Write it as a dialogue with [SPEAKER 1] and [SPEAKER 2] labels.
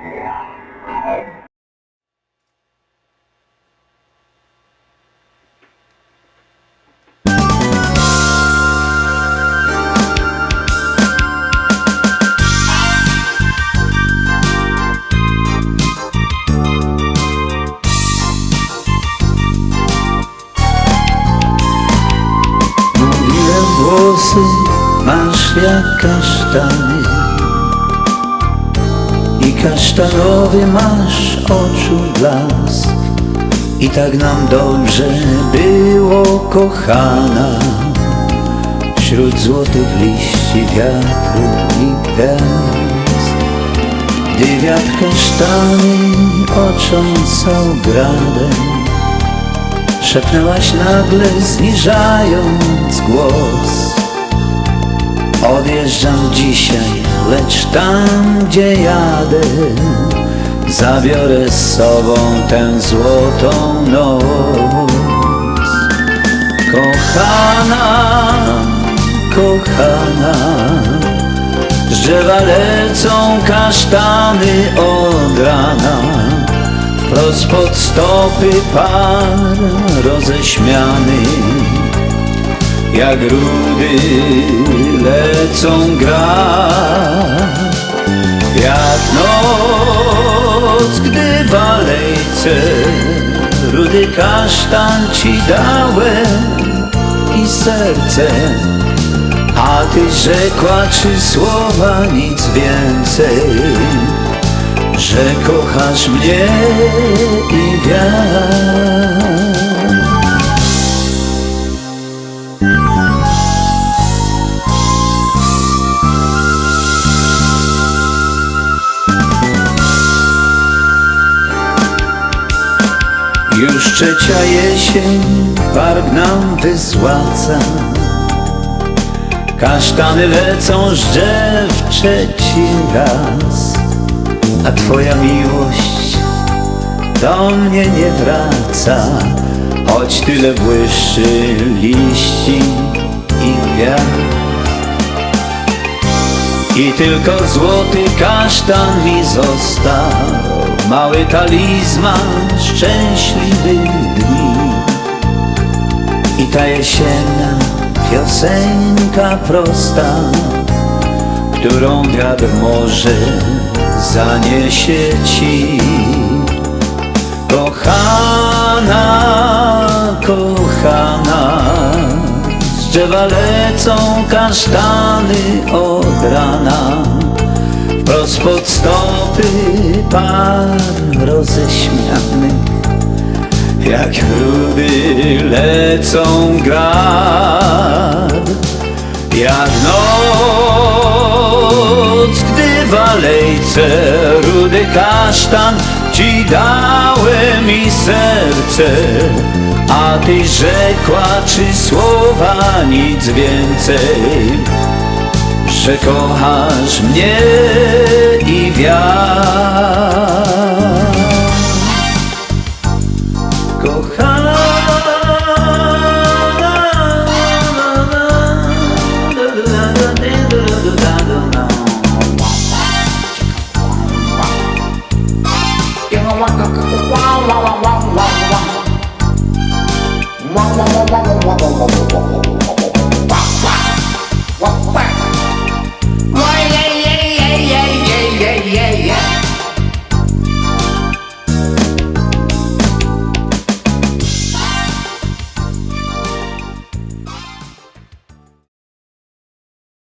[SPEAKER 1] Mówiłem włosy masz jak kasztany I kasztanowy masz oczu blask. I tak nam dobrze było kochana. Wśród złotych liści wiatru i gwiazd. Gdy wiatr kasztany ocząsał gradem Szepnęłaś nagle zniżając Odjeżdżam dzisiaj, lecz tam gdzie jadę Zabiorę z sobą tę złotą noc. Kochana, kochana Z drzewa lecą kasztany od rana. Wprost pod stopy par roześmiany Jak rudy lecą gra Jak noc, gdy w alejce Rudy kasztan ci dałem i serce A ty rzekła trzy słowa, nic więcej że kochasz mnie i wiatr. Już trzecia jesień park nam wyzłaca Kasztany lecą z drzew trzeci raz a twoja miłość do mnie nie wraca, choć tyle błyszczy liści i gwiazd. I tylko złoty kasztan mi został, mały talizman szczęśliwych dni. I ta jesienna piosenka prosta, którą wiatr może zaniesie ci Kochana, kochana Z drzewa lecą kasztany od rana Wprost pod stopy par roześmianych Jak rudy lecą grad Jak noc, gdy w alejce rudy kasztan Ci dałem i serce, a ty rzekła trzy słowa, nic więcej że kochasz mnie i wiatr. Kochana,